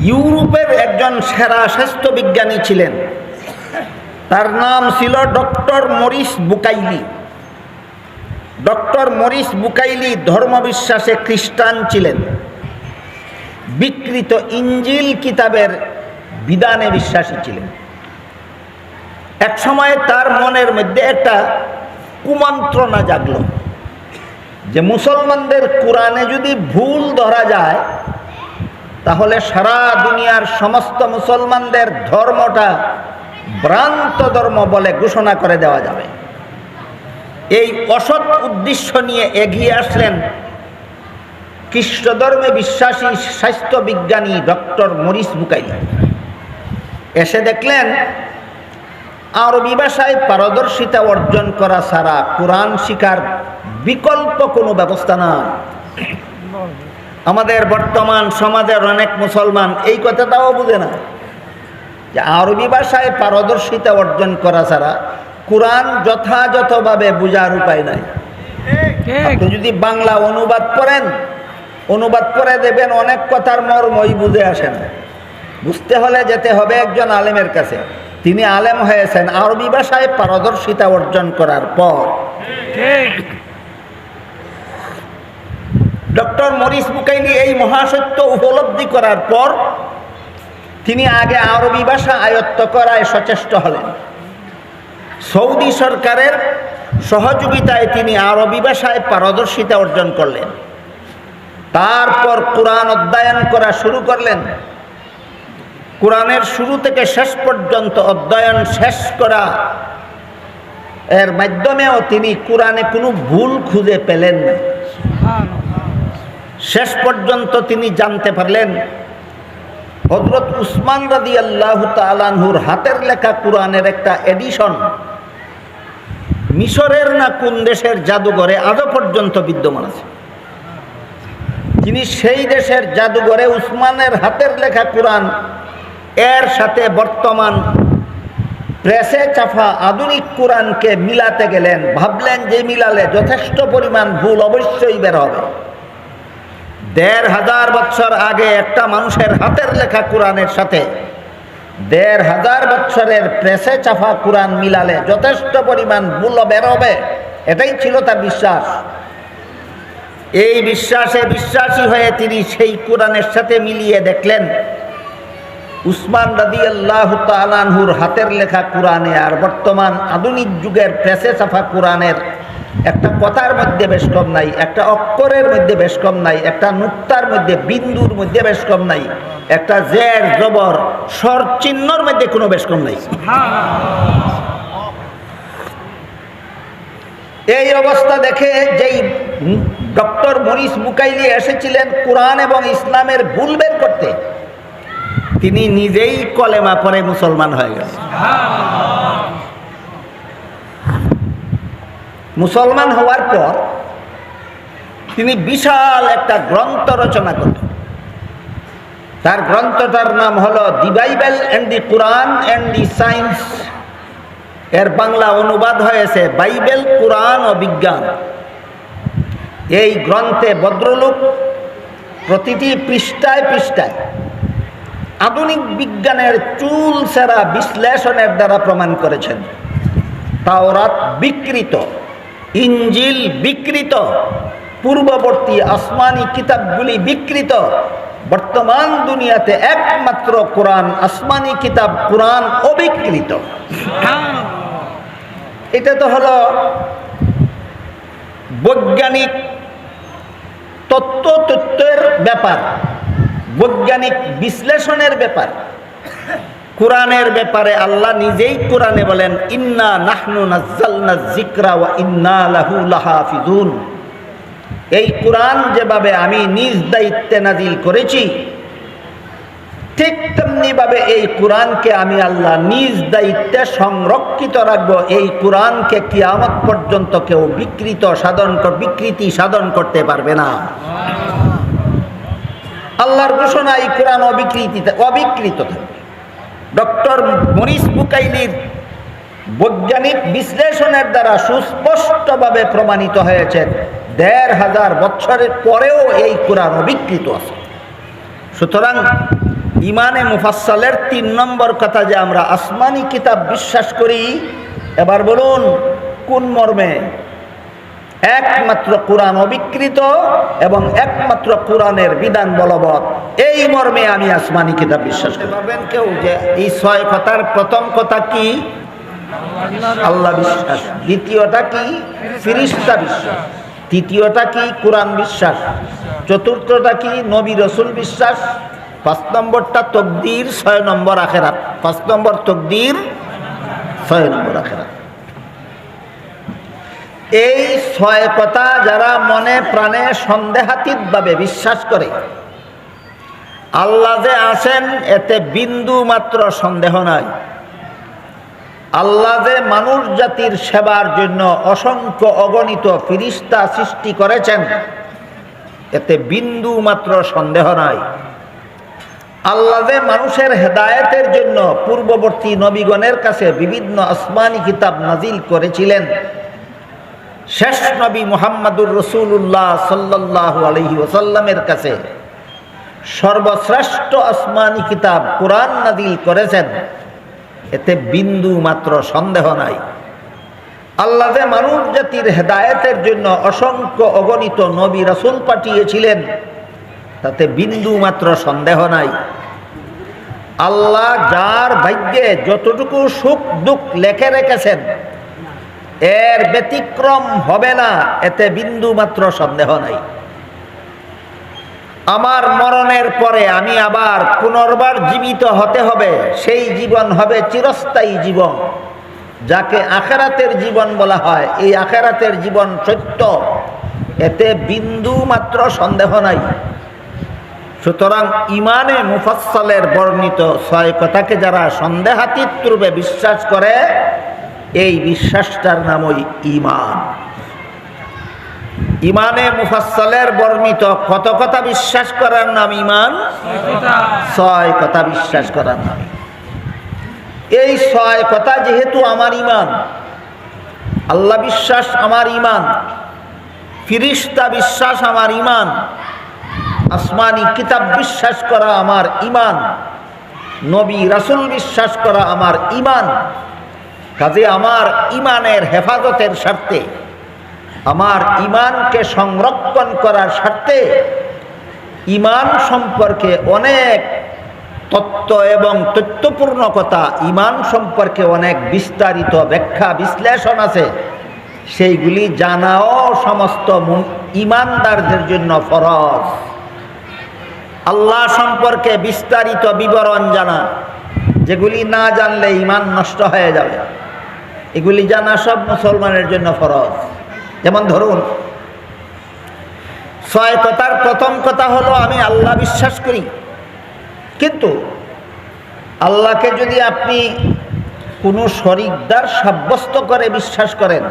ইউরোপের একজন সেরা স্বাস্থ্য বিজ্ঞানী ছিলেন। তার নাম ছিল doctor Maurice Bucaille. Doctor Maurice Bucaille ধর্মবিশ্বাসে খ্রিস্টান ছিলেন। বিকৃত ইঞ্জিল কিতাবের বিধানে বিশ্বাসী ছিলেন। এক সময় তার মনের মধ্যে একটা কুমন্ত্রণা জাগল যে মুসলমানদের কোরআনে যদি ভুল ধরা যায় তাহলে সারা দুনিয়ার সমস্ত মুসলমানদের ধর্মটা ভ্রান্ত ধর্ম বলে ঘোষণা করে দেওয়া যাবে। এই অসৎ উদ্দেশ্য নিয়ে এগিয়ে আসলেন খ্রিস্ট ধর্মে বিশ্বাসী স্বাস্থ্য বিজ্ঞানী ডক্টর মরিস বুকাইলি। এসে দেখলেন, আরবি ভাষায় পারদর্শিতা অর্জন করা ছাড়া কোরআন শিকার বিকল্প কোনো ব্যবস্থা না আমাদের বর্তমান সমাজের অনেক মুসলমান এই কথাটাও বুঝে না। যে আরবি ভাষায় পারদর্শিতা অর্জন করা ছাড়া কোরআন যথাযথভাবে বোঝার উপায় নাই। আপনি যদি বাংলা অনুবাদ করেন অনুবাদ করে দেবেন অনেক কথার মর্মই বুঝে আসে না। বুঝতে হলে যেতে হবে একজন আলেমের কাছে। তিনি আলেম হয়েছেন আরবি ভাষায় পারদর্শিতা অর্জন করার পর। ডক্টর মরিস বুকাইলি এই মহাসত্য উপলব্ধি করার পর তিনি আগে আরবি ভাষা আয়ত্ত করায় সচেষ্ট হলেন। সৌদি সরকারের সহযোগিতায় তিনি আরবি ভাষায় পারদর্শিতা অর্জন করলেন। তারপর কোরআন অধ্যয়ন করা শুরু করলেন। কোরআনের শুরু থেকে শেষ পর্যন্ত অধ্যয়ন শেষ করা এর মাধ্যমেও তিনি কোরআনে কোনো ভুল খুঁজে পেলেন না। শেষ পর্যন্ত তিনি জানতে পারলেন হজরত উসমান রাদি আল্লাহ তালানহুর হাতের লেখা কোরআনের একটা এডিশন মিশরের না কোন দেশের জাদুঘরে আজও পর্যন্ত বিদ্যমান আছে। তিনি সেই দেশের জাদুঘরে উসমানের হাতের লেখা কোরআন, এর সাথে বর্তমান প্রেসে চাফা আধুনিক কোরআনকে মিলাতে গেলেন, ভাবলেন যে মিলালে যথেষ্ট পরিমাণ ভুল অবশ্যই বের হবে। দেড় হাজার বছর আগে একটা মানুষের হাতের লেখা কোরআনের সাথে দেড় হাজার বছরের প্রেসে চাফা কোরআন মিলালে যথেষ্ট পরিমাণ ভুল বের হবে এটাই ছিল তার বিশ্বাস। এই বিশ্বাসে বিশ্বাসী হয়ে তিনি সেই কোরআনের সাথে মিলিয়ে দেখলেন, উসমান রাদি আল্লাহ তালানহুর হাতের লেখা কোরআনে আর বর্তমান আধুনিক যুগের প্রেসে চাফা কোরআনের একটা কথার মধ্যে বেশ কম নাই, একটা অক্ষরের মধ্যে বেশ কম নাই, একটা নুক্তার মধ্যে, বিন্দুর মধ্যে বেশ কম নাই, একটা জের, জবর, স্বর চিহ্নর মধ্যে কোনো বেশ কম নাই। এই অবস্থা দেখে যেই ডক্টর মরিস মুকাইলি এসেছিলেন কোরআন এবং ইসলামের ভুল বের করতে, তিনি নিজেই কলেমা পরে মুসলমান হয়ে গেছেন মুসলমান হওয়ার পর তিনি বিশাল একটা গ্রন্থ রচনা করলেন। তার গ্রন্থটার নাম হলো the Bible and the Quran and the science এর বাংলা অনুবাদ হয়েছে বাইবেল, কোরআন ও বিজ্ঞান এই গ্রন্থে ভদ্রলোক প্রতিটি পৃষ্ঠায় পৃষ্ঠায় আধুনিক বিজ্ঞানের চুল সেরা বিশ্লেষণের দ্বারা প্রমাণ করেছেন। তাওরাত বিকৃত। ইঞ্জিল বিকৃত, পূর্ববর্তী আসমানি কিতাবগুলি বিকৃত। বর্তমান দুনিয়াতে একমাত্র কোরআন, আসমানি কিতাব, কোরআন অবিকৃত। এটা তো হলো বৈজ্ঞানিক তত্ত্ব তত্ত্বের ব্যাপার, বৈজ্ঞানিক বিশ্লেষণের ব্যাপার। কোরআনের ব্যাপারে আল্লাহ নিজেই কোরআনে বলেন, ইন্না নাহনু নাজ্জালনা জিকরা ওয়া ইন্না লাহু লাহাফিজুন। এই কোরআন যেভাবে আমি নিজ দায়িত্বে নাজিল করেছি, ঠিক তেমনিভাবে এই কোরআনকে আমি আল্লাহ নিজ দায়িত্বে সংরক্ষিত রাখব। এই কোরআনকে কিয়ামত পর্যন্ত কেউ বিকৃত সাধন বিকৃতি সাধন করতে পারবে না। আল্লাহর ঘোষণা এই কোরআন অবিকৃতি, অবিকৃত থাকবে ডক্টর মরিস বুকাইলির বৈজ্ঞানিক বিশ্লেষণের দ্বারা সুস্পষ্টভাবে প্রমাণিত হয়েছে, দেড় হাজার বছরের পরেও এই কোরআন অবিকৃত আছে। সুতরাং ইমানে মুফাসসালের তিন নম্বর কথা যে আমরা আসমানি কিতাব বিশ্বাস করি, এবার বলুন, কোন মর্মে একমাত্র কোরআন অবিকৃত এবং একমাত্র কোরআনের বিধান বলবৎ। এই মর্মে আমি আসমানি কিতাব বিশ্বাস করি। কেউ যে এই ছয় কথার প্রথম কথা কি? আল্লাহ বিশ্বাস। দ্বিতীয়টা কি? ফিরিস্তা বিশ্বাস। তৃতীয়টা কি? কোরআন বিশ্বাস। চতুর্থটা কি? নবী রসুল বিশ্বাস। পাঁচ নম্বরটা তকদির, ছয় নম্বর আখেরাত। পাঁচ নম্বর তকদির, ছয় নম্বর আখেরাত। এই ছয় কথা যারা মনে প্রাণে সন্দেহাতীতভাবে বিশ্বাস করে, আল্লাহ যে আছেন এতে বিন্দু মাত্র সন্দেহ নাই। আল্লাহ যে মানুষ জাতির সেবার জন্য অসংখ্য অগণিত ফিরিস্তা সৃষ্টি করেছেন, এতে বিন্দু মাত্র সন্দেহ নাই। আল্লাহ যে মানুষের হেদায়েতের জন্য পূর্ববর্তী নবীগণের কাছে বিভিন্ন আসমানি কিতাব নাজিল করেছিলেন শেষ নবী মোহাম্মদুর রসুল্লাহ সাল্লাহ আলহি ওসাল্লামের কাছে সর্বশ্রেষ্ঠ আসমানি কিতাব কোরআন নাদিল করেছেন। এতে বিন্দু মাত্র সন্দেহ নাই। আল্লাহ যে মানব জাতির হেদায়েতের জন্য অসংখ্য অগণিত নবী রাসুল পাঠিয়েছিলেন, তাতে বিন্দু মাত্র সন্দেহ নাই। আল্লাহ যার ভাগ্যে যতটুকু সুখ দুঃখ লেখে রেখেছেন এর ব্যতিক্রম হবে না, এতে বিন্দু মাত্র সন্দেহ নাই। আমার মরণের পরে আমি আবার পুনর্বার জীবিত হতে হবে, সেই জীবন হবে চিরস্থায়ী জীবন, যাকে আখেরাতের জীবন বলা হয়। এই আখেরাতের জীবন সত্য, এতে বিন্দু মাত্র সন্দেহ নাই। সুতরাং ইমানে মুফাসলের বর্ণিত ছয় কথাকে যারা সন্দেহাতীত রূপে বিশ্বাস করে এই বিশ্বাসটার নামই ইমান ইমানে মুফাসলের বর্ণিত কত কথা বিশ্বাস করার নাম ইমান ছয় কথা বিশ্বাস করার নাম। এই ছয় কথা যেহেতু আমার ইমান আল্লাহ বিশ্বাস আমার ইমান ফিরিস্তা বিশ্বাস আমার ইমান আসমানি কিতাব বিশ্বাস করা আমার ইমান নবী রাসুল বিশ্বাস করা আমার ইমান কাজে আমার ইমানের হেফাজতের স্বার্থে, আমার ইমানকে সংরক্ষণ করার স্বার্থে ইমান সম্পর্কে অনেক তত্ত্ব এবং তথ্যপূর্ণ কথা, ইমান সম্পর্কে অনেক বিস্তারিত ব্যাখ্যা, বিশ্লেষণ আছে। সেইগুলি জানাও সমস্ত ইমানদারদের জন্য ফরজ। আল্লাহ সম্পর্কে বিস্তারিত বিবরণ জানা, যেগুলি না জানলে ইমান নষ্ট হয়ে যাবে। এগুলি জানা সব মুসলমানের জন্য ফরজ। যেমন ধরুন কথার প্রথম কথা হলো, আমি আল্লাহ বিশ্বাস করি। কিন্তু আল্লাহকে যদি আপনি কোনো শরিকদার সাব্যস্ত করে বিশ্বাস করেন,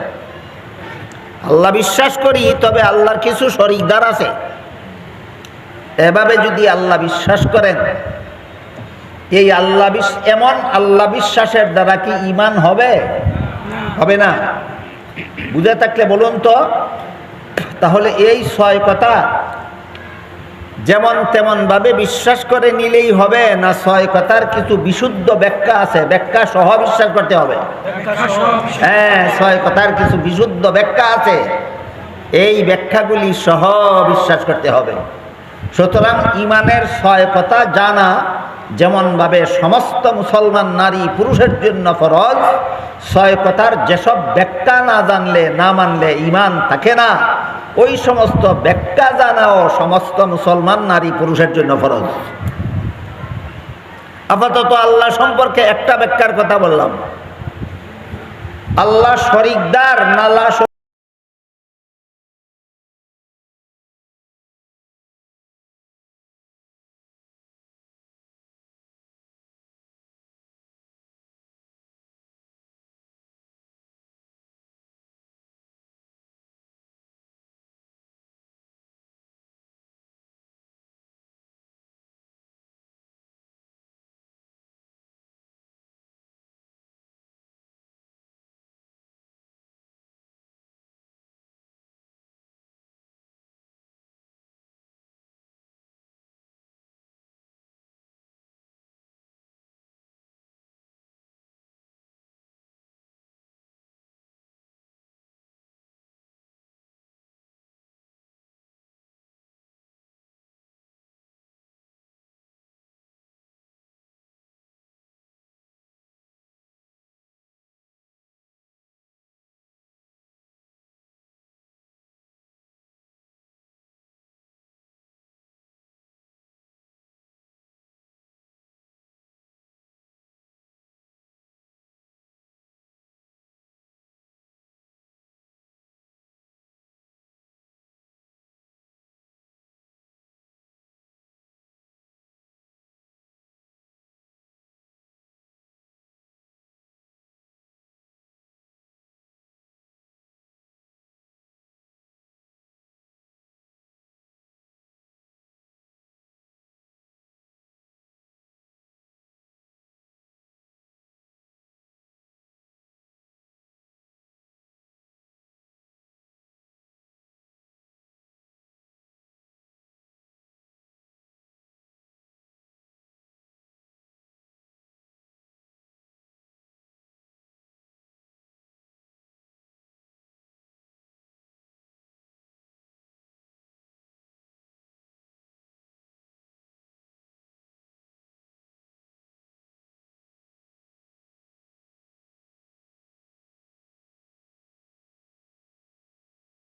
আল্লাহ বিশ্বাস করি, তবে আল্লাহর কিছু শরিকদার আছে। এভাবে যদি আল্লাহ বিশ্বাস করেন, এই আল্লাহ এমন আল্লাহ বিশ্বাসের দ্বারা কি ইমান হবে? হবে না। বুঝে থাকলে বলুন তো, তাহলে এই ছয় কথা যেমন তেমন ভাবে বিশ্বাস করে নিলেই হবে না ছয় কথার কিছু বিশুদ্ধ ব্যাখ্যা আছে? ব্যাখ্যা সহ বিশ্বাস করতে হবে। হ্যাঁ ছয় কথার কিছু বিশুদ্ধ ব্যাখ্যা আছে। এই ব্যাখ্যাগুলি সহ বিশ্বাস করতে হবে। সুতরাং ইমানের ছয় কথা জানা যেমনভাবে সমস্ত মুসলমান নারী পুরুষের জন্য ফরজ, ছয় কথার যেসব ব্যাখ্যা না জানলে, না মানলে ইমান থাকে না, ওই সমস্ত ব্যাখ্যা জানাও সমস্ত মুসলমান নারী পুরুষের জন্য ফরজ। আপাতত আল্লাহ সম্পর্কে একটা ব্যাখ্যার কথা বললাম। আল্লাহ শরিকদার নালা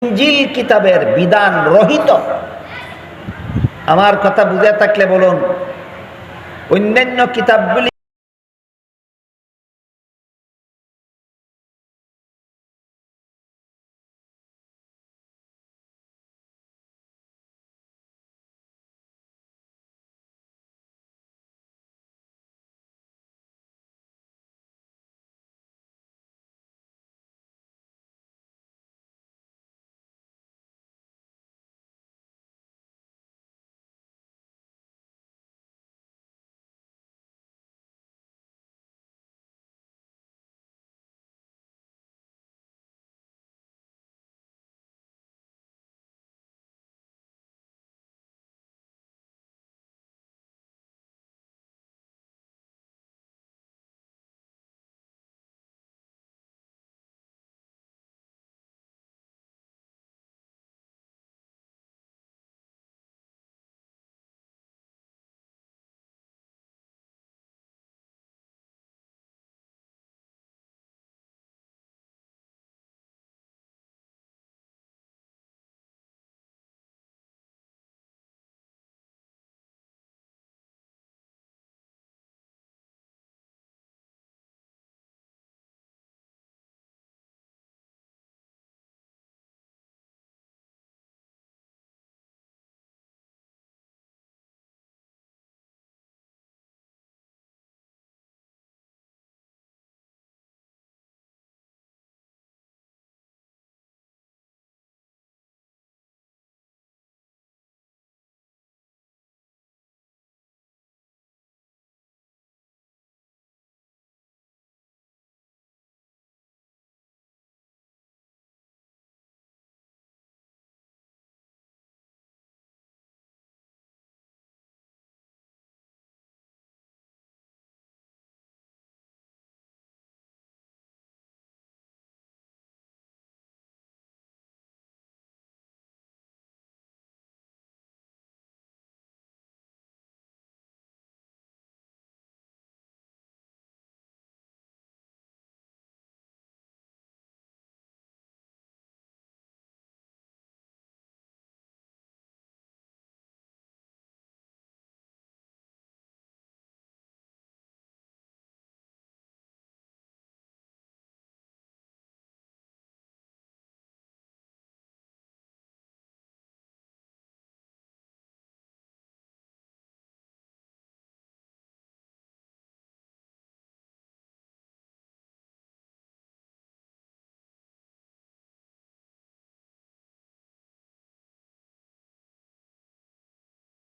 ইঞ্জিল কিতাবের বিধান রহিত। আমার কথা বুঝে থাকলে বলুন অন্যান্য কিতাবগুলি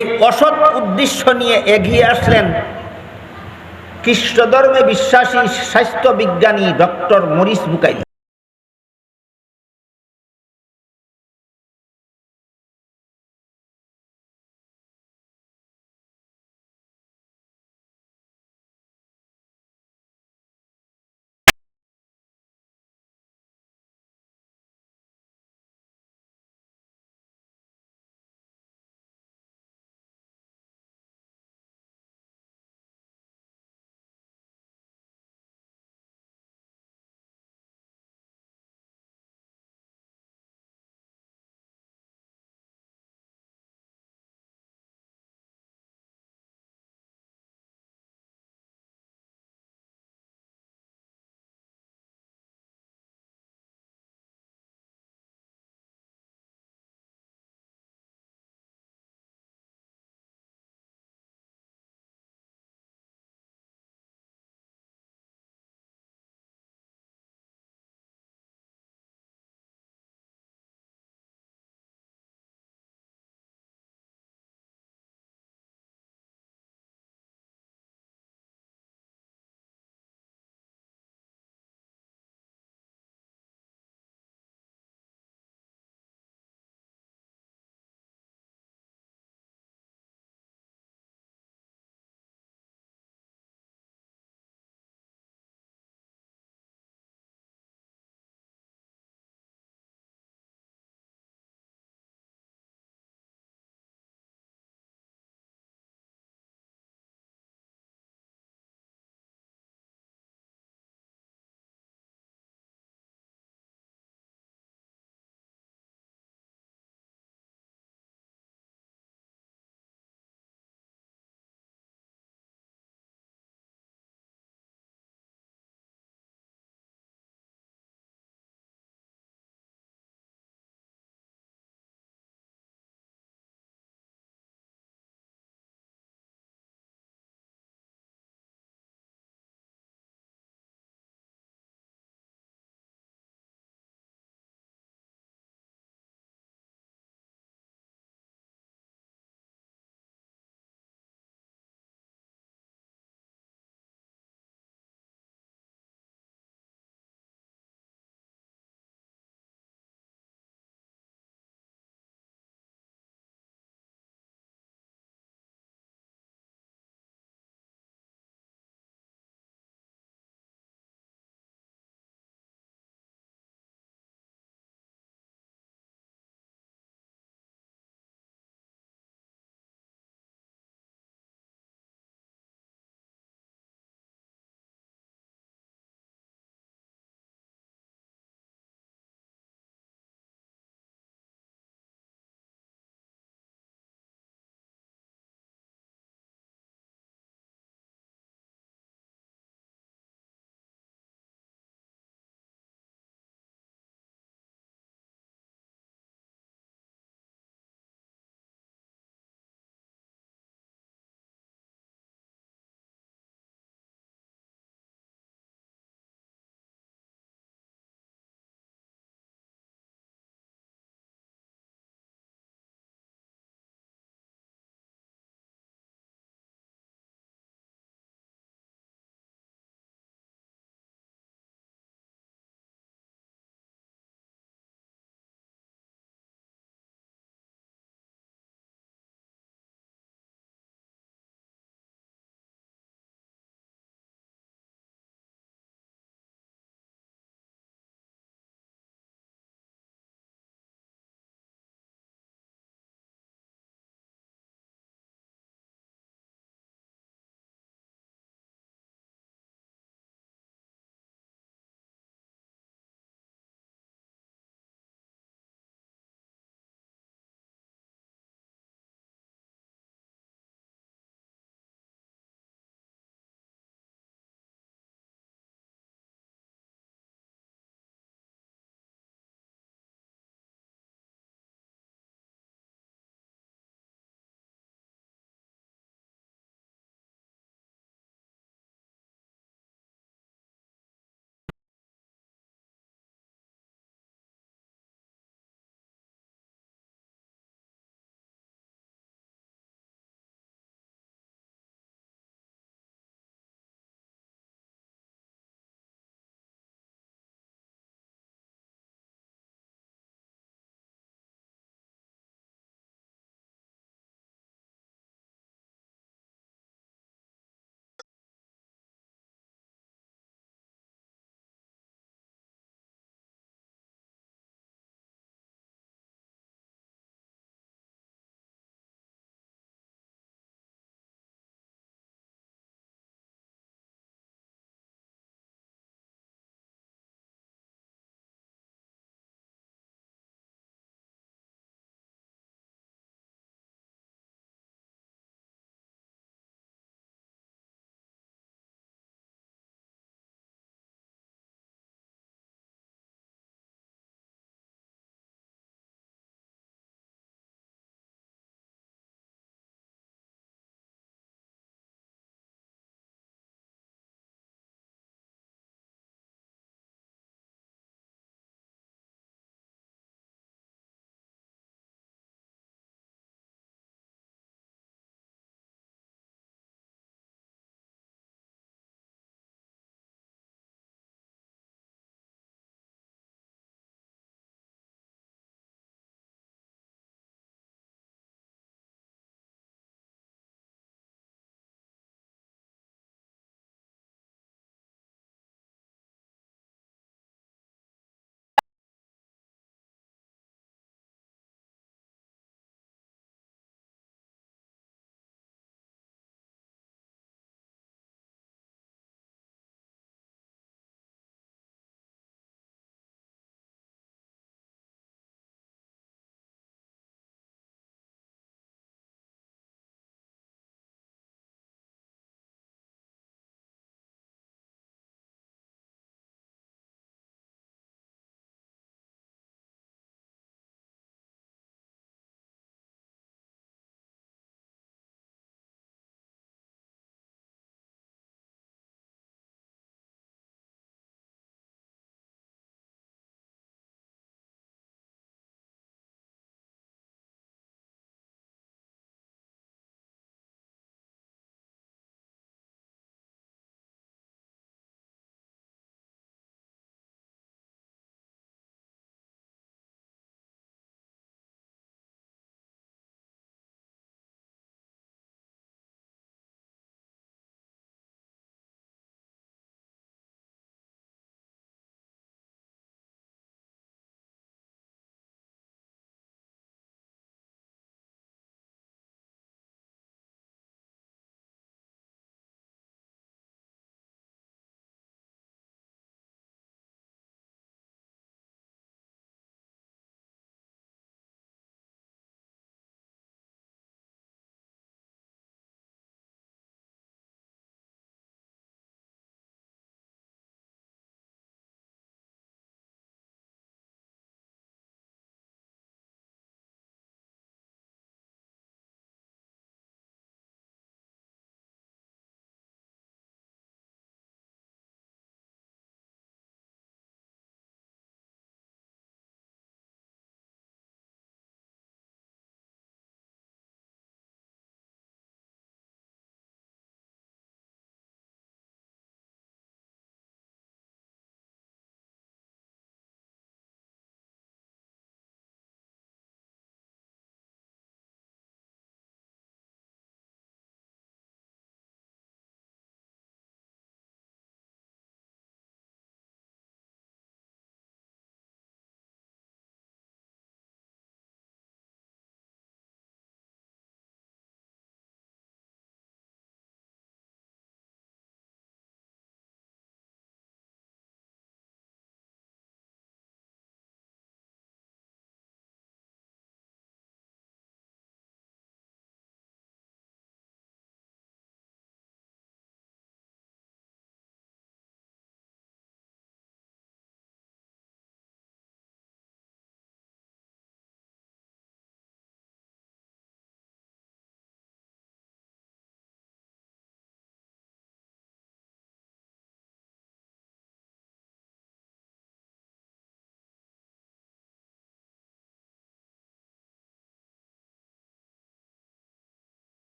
অসৎ উদ্দেশ্য নিয়ে এগিয়ে আসলেন খ্রিস্ট ধর্মে বিশ্বাসী স্বাস্থ্য বিজ্ঞানী ডক্টর মরিস বুকাইল।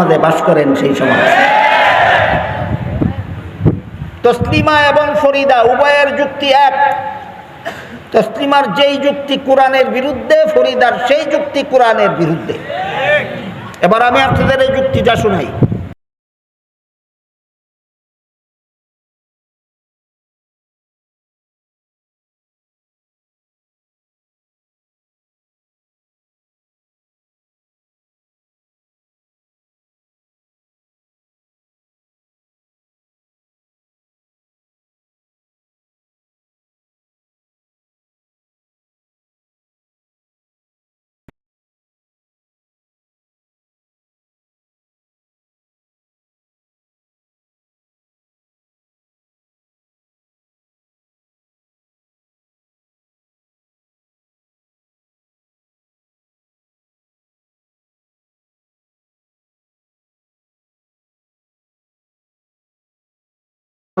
আমাদের বাস করেন সেই সমাজ। তসলিমা এবং ফরিদা, উভয়ের যুক্তি এক। তসলিমার যেই যুক্তি কোরআনের বিরুদ্ধে, ফরিদার সেই যুক্তি কোরআনের বিরুদ্ধে। এবার আমি আপনাদের এই যুক্তিটা শুনাই।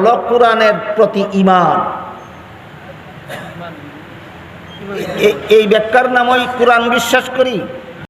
হলো কোরআনের প্রতি ইমান এই ব্যাখ্যার নামই কোরআন বিশ্বাস করি।